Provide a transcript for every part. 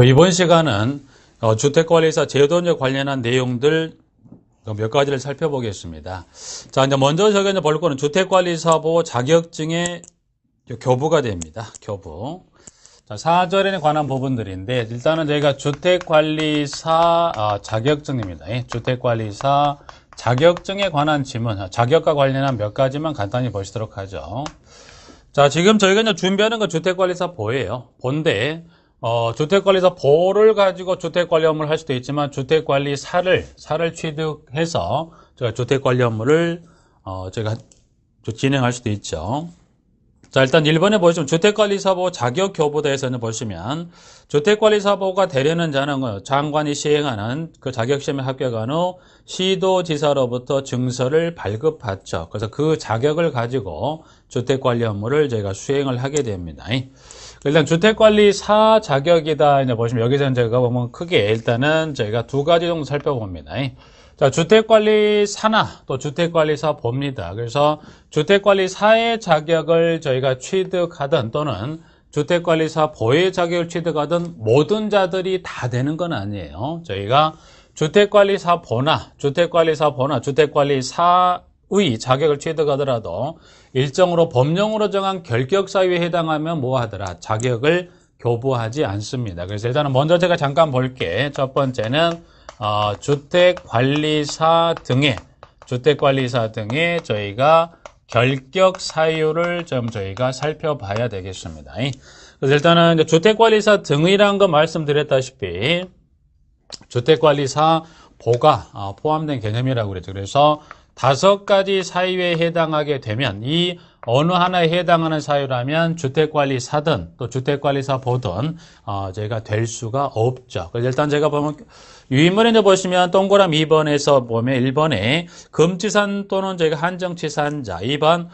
이번 시간은 어, 주택관리사 제도에 관련한 내용들 몇 가지를 살펴보겠습니다. 자, 이제 먼저 저기 이제 볼 거는 주택관리사보 자격증의 교부가 됩니다. 교부. 자, 사절에 관한 부분들인데 일단은 저희가 주택관리사 아, 자격증입니다. 예, 주택관리사 자격증에 관한 지문, 아, 자격과 관련한 몇 가지만 간단히 보시도록 하죠. 자, 지금 저희가 준비하는 건 주택관리사 보예요. 본데 어, 주택관리사 보를 가지고 주택관리 업무를 할 수도 있지만 주택관리사를 사를 취득해서 제가 주택관리 업무를 어, 제가 진행할 수도 있죠. 자, 일단 1번에 보시면 주택관리사보 자격교부대에서는 보시면 주택관리사보가 되려는 자는 장관이 시행하는 그 자격시험에 합격한 후 시도지사로부터 증서를 발급받죠. 그래서 그 자격을 가지고 주택관리 업무를 저희가 수행을 하게 됩니다. 일단 주택관리사 자격이다. 이제 보시면 여기서 제가 보면 크게 일단은 저희가 두 가지 정도 살펴봅니다. 자, 주택관리사나 또 주택관리사 봅니다. 그래서 주택관리사의 자격을 저희가 취득하든 또는 주택관리사 보의 자격을 취득하든 모든 자들이 다 되는 건 아니에요. 저희가 주택관리사 보나 주택관리사 보나 주택관리사 의 자격을 취득하더라도 일정으로 법령으로 정한 결격 사유에 해당하면 뭐 하더라? 자격을 교부하지 않습니다. 그래서 일단은 먼저 제가 잠깐 볼게. 첫 번째는 어, 주택관리사 등의 주택관리사 등의 저희가 결격 사유를 좀 저희가 살펴봐야 되겠습니다. 그래서 일단은 주택관리사 등이라는 거 말씀드렸다시피 주택관리사 보가 어, 포함된 개념이라고 그랬죠. 그래서 다섯 가지 사유에 해당하게 되면 이 어느 하나에 해당하는 사유라면 주택관리사든 또 주택관리사 보든 어, 저희가 될 수가 없죠. 그래서 일단 제가 보면 유인물에 보시면 동그라미 2번에서 보면 1번에 금치산 또는 저희가 한정치산자 2번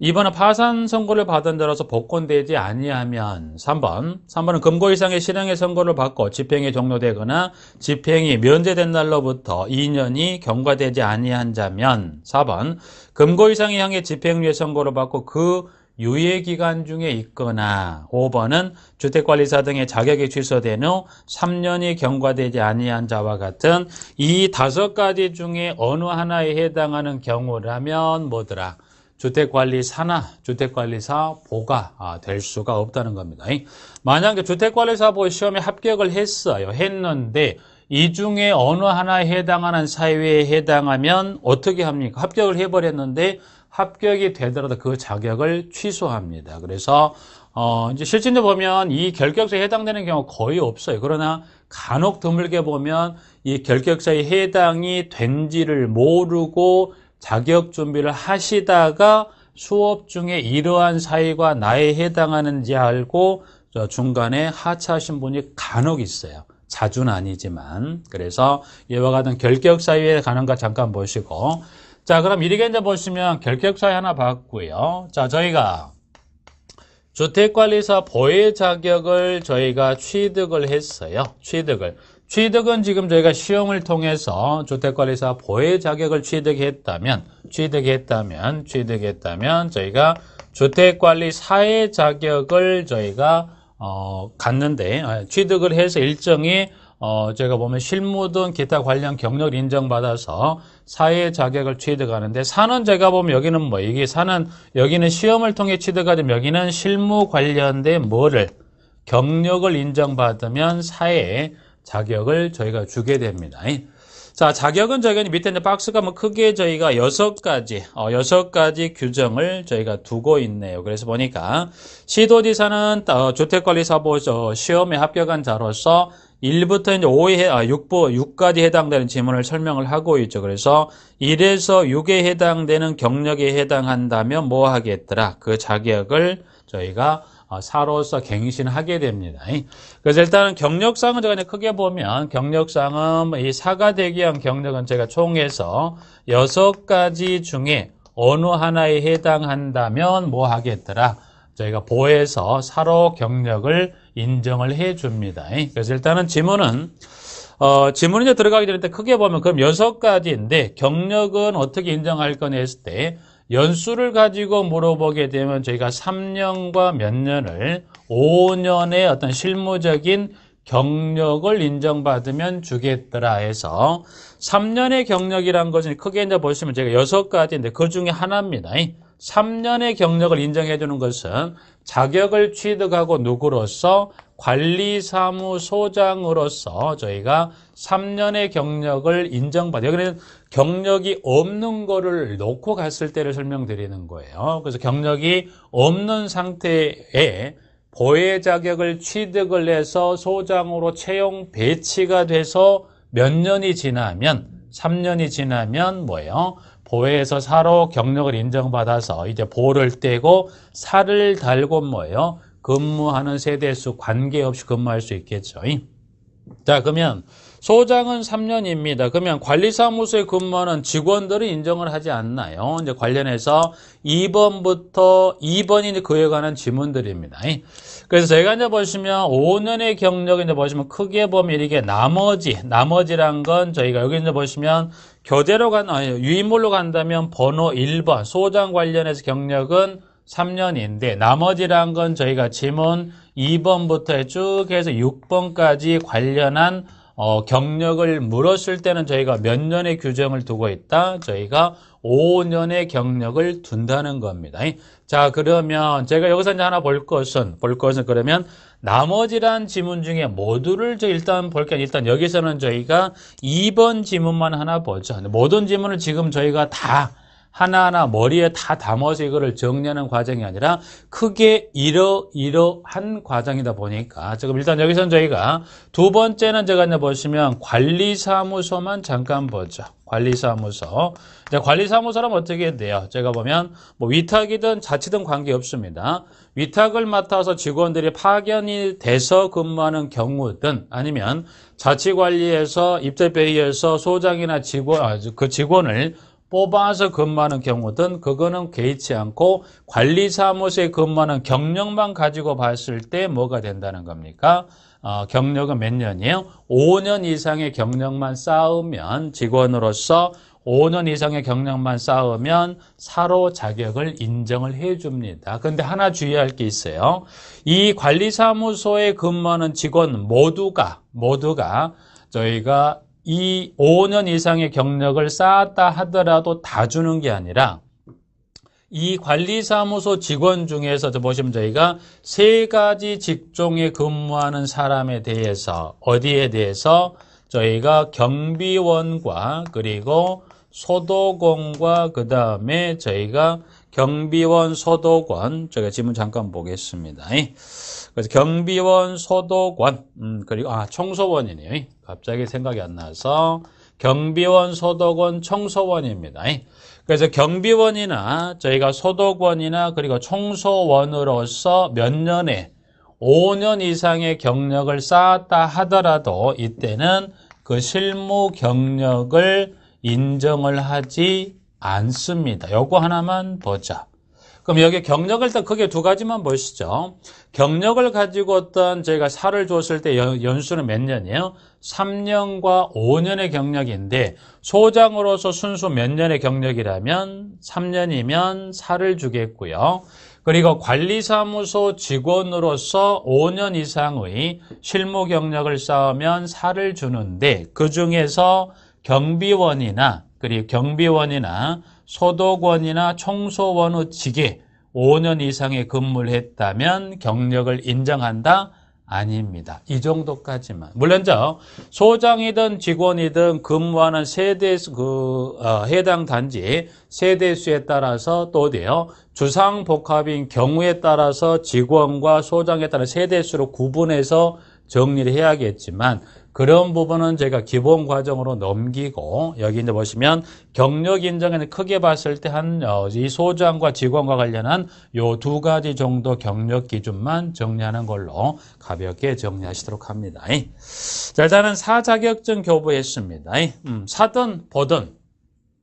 2번은 파산 선고를 받은 자로서 복권되지 아니하면 3번 3번은 금고 이상의 실형의 선고를 받고 집행이 종료되거나 집행이 면제된 날로부터 2년이 경과되지 아니한 자면 4번 금고 이상의 향의 집행유예 선고를 받고 그 유예 기간 중에 있거나 5번은 주택관리사 등의 자격이 취소된 후 3년이 경과되지 아니한 자와 같은 이 다섯 가지 중에 어느 하나에 해당하는 경우라면 뭐더라? 주택관리사나 주택관리사 보가 아, 될 수가 없다는 겁니다. 만약에 주택관리사 보 시험에 합격을 했어요. 했는데 이 중에 어느 하나에 해당하는 사유에 해당하면 어떻게 합니까? 합격을 해버렸는데 합격이 되더라도 그 자격을 취소합니다. 그래서 어 이제 실질로 보면 이 결격서에 해당되는 경우 거의 없어요. 그러나 간혹 드물게 보면 이 결격서에 해당이 된지를 모르고 자격 준비를 하시다가 수업 중에 이러한 사유가 나에 해당하는지 알고 중간에 하차하신 분이 간혹 있어요. 자주는 아니지만 그래서 이와 같은 결격 사유에 관한가 잠깐 보시고 자 그럼 이렇게 이제 보시면 결격 사유 하나 봤고요. 자 저희가 주택관리사 보혜 자격을 저희가 취득을 했어요. 취득을 취득은 지금 저희가 시험을 통해서 주택관리사 보혜 자격을 취득했다면, 취득했다면, 취득했다면 저희가 주택관리사의 자격을 저희가 어, 갔는데 아, 취득을 해서 일정이 어, 제가 보면 실무 등 기타 관련 경력 인정받아서 사회 자격을 취득하는데 사는 제가 보면 여기는 뭐 이게 사는 여기는 시험을 통해 취득하지만 여기는 실무 관련된 뭐를 경력을 인정받으면 사회 자격을 저희가 주게 됩니다. 자, 자격은 저희가 밑에 있는 박스가 뭐 크게 저희가 여섯 가지, 어, 여섯 가지 규정을 저희가 두고 있네요. 그래서 보니까 시도지사는 어, 주택관리사보 시험에 합격한 자로서 1부터 이제 5에, 아, 6부, 6까지 해당되는 지문을 설명을 하고 있죠. 그래서 1에서 6에 해당되는 경력에 해당한다면 뭐 하겠더라? 그 자격을 저희가 어, 사로서 갱신하게 됩니다. 그래서 일단은 경력상은 제가 크게 보면 경력상은 뭐이 사가 되기 위한 경력은 제가 총해서 여섯 가지 중에 어느 하나에 해당한다면 뭐 하겠더라? 저희가 보에서 사로 경력을 인정을 해 줍니다. 그래서 일단은 지문은 어, 지문이 이제 들어가기 전에 크게 보면 그럼 여섯 가지인데 경력은 어떻게 인정할 거냐 했을 때 연수를 가지고 물어보게 되면 저희가 3년과 몇 년을 5년의 어떤 실무적인 경력을 인정받으면 주겠더라 해서 3년의 경력이란 것은 크게 이제 보시면 제가 여섯 가지인데 그 중에 하나입니다. 3년의 경력을 인정해 주는 것은 자격을 취득하고 누구로서 관리사무소장으로서 저희가 3년의 경력을 인정받아 여기는 경력이 없는 거를 놓고 갔을 때를 설명드리는 거예요. 그래서 경력이 없는 상태에 보혜 자격을 취득을 해서 소장으로 채용 배치가 돼서 몇 년이 지나면 3년이 지나면 뭐예요? 보혜에서 사로 경력을 인정받아서 이제 보를 떼고 살을 달고 뭐예요? 근무하는 세대 수 관계없이 근무할 수 있겠죠. 자, 그러면 소장은 3년입니다. 그러면 관리사무소에 근무하는 직원들은 인정을 하지 않나요? 이제 관련해서 2번부터 2번이 이제 그에 관한 지문들입니다. 그래서 저희가 이제 보시면 5년의 경력을 이제 보시면 크게 보면 이게 나머지, 나머지란 건 저희가 여기 이제 보시면 교대로 간, 아니, 유인물로 간다면 번호 1번, 소장 관련해서 경력은 3년인데 나머지란 건 저희가 지문 2번부터 쭉 해서 6번까지 관련한 어, 경력을 물었을 때는 저희가 몇 년의 규정을 두고 있다? 저희가 5년의 경력을 둔다는 겁니다. 자, 그러면 제가 여기서 이제 하나 볼 것은, 볼 것은 그러면 나머지란 지문 중에 모두를 저 일단 볼게요. 일단 여기서는 저희가 2번 지문만 하나 보죠. 모든 지문을 지금 저희가 다 하나하나 머리에 다 담아서 이거를 정리하는 과정이 아니라 크게 이러이러한 과정이다 보니까 지금 일단 여기서는 저희가 두 번째는 제가 이제 보시면 관리사무소만 잠깐 보죠. 관리사무소. 이제 관리사무소라면 어떻게 돼요? 제가 보면 뭐 위탁이든 자치든 관계 없습니다. 위탁을 맡아서 직원들이 파견이 돼서 근무하는 경우든 아니면 자치관리에서 입대회의에서 소장이나 직원, 아, 그 직원을 뽑아서 근무하는 경우든 그거는 개의치 않고 관리사무소에 근무하는 경력만 가지고 봤을 때 뭐가 된다는 겁니까? 어, 경력은 몇 년이에요? 5년 이상의 경력만 쌓으면 직원으로서 5년 이상의 경력만 쌓으면 사로 자격을 인정을 해 줍니다. 그런데 하나 주의할 게 있어요. 이 관리사무소에 근무하는 직원 모두가 모두가 저희가 이 5년 이상의 경력을 쌓았다 하더라도 다 주는 게 아니라 이 관리사무소 직원 중에서 보시면 저희가 세 가지 직종에 근무하는 사람에 대해서 어디에 대해서 저희가 경비원과 그리고 소도공과 그 다음에 저희가 경비원, 소도관 저희가 지문 잠깐 보겠습니다. 그래서 경비원, 소도관 음, 그리고 아 청소원이네요. 갑자기 생각이 안 나서 경비원, 소도관, 청소원입니다. 그래서 경비원이나 저희가 소도관이나 그리고 청소원으로서 몇 년에 5년 이상의 경력을 쌓았다 하더라도 이때는 그 실무 경력을 인정을 하지 않습니다. 요거 하나만 보자. 그럼 여기 경력을 일단 크게 두 가지만 보시죠. 경력을 가지고 어떤 저희가 살을 줬을 때 연 수는 몇 년이에요? 3년과 5년의 경력인데 소장으로서 순수 몇 년의 경력이라면 3년이면 살을 주겠고요. 그리고 관리사무소 직원으로서 5년 이상의 실무 경력을 쌓으면 살을 주는데 그 중에서 경비원이나 그리고 경비원이나 소독원이나 청소원의 직에 5년 이상의 근무를 했다면 경력을 인정한다? 아닙니다. 이 정도까지만. 물론 저 소장이든 직원이든 근무하는 세대수 그 어, 해당 단지 세대수에 따라서 또 돼요. 주상 복합인 경우에 따라서 직원과 소장에 따라 세대수로 구분해서 정리를 해야겠지만 그런 부분은 제가 기본 과정으로 넘기고 여기 이제 보시면 경력 인정에는 크게 봤을 때 한 이 소장과 직원과 관련한 요 두 가지 정도 경력 기준만 정리하는 걸로 가볍게 정리하시도록 합니다. 자 일단은 사자격증 교부했습니다. 음, 사든 보든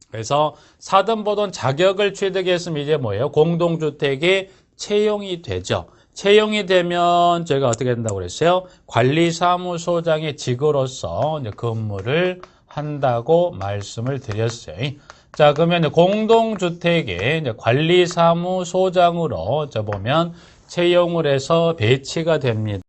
그래서 사든 보든 자격을 취득했으면 이제 뭐예요? 공동주택에 채용이 되죠. 채용이 되면 저희가 어떻게 된다고 그랬어요? 관리사무소장의 직으로서 근무를 한다고 말씀을 드렸어요. 자, 그러면 공동주택의 관리사무소장으로 저 보면 채용을 해서 배치가 됩니다.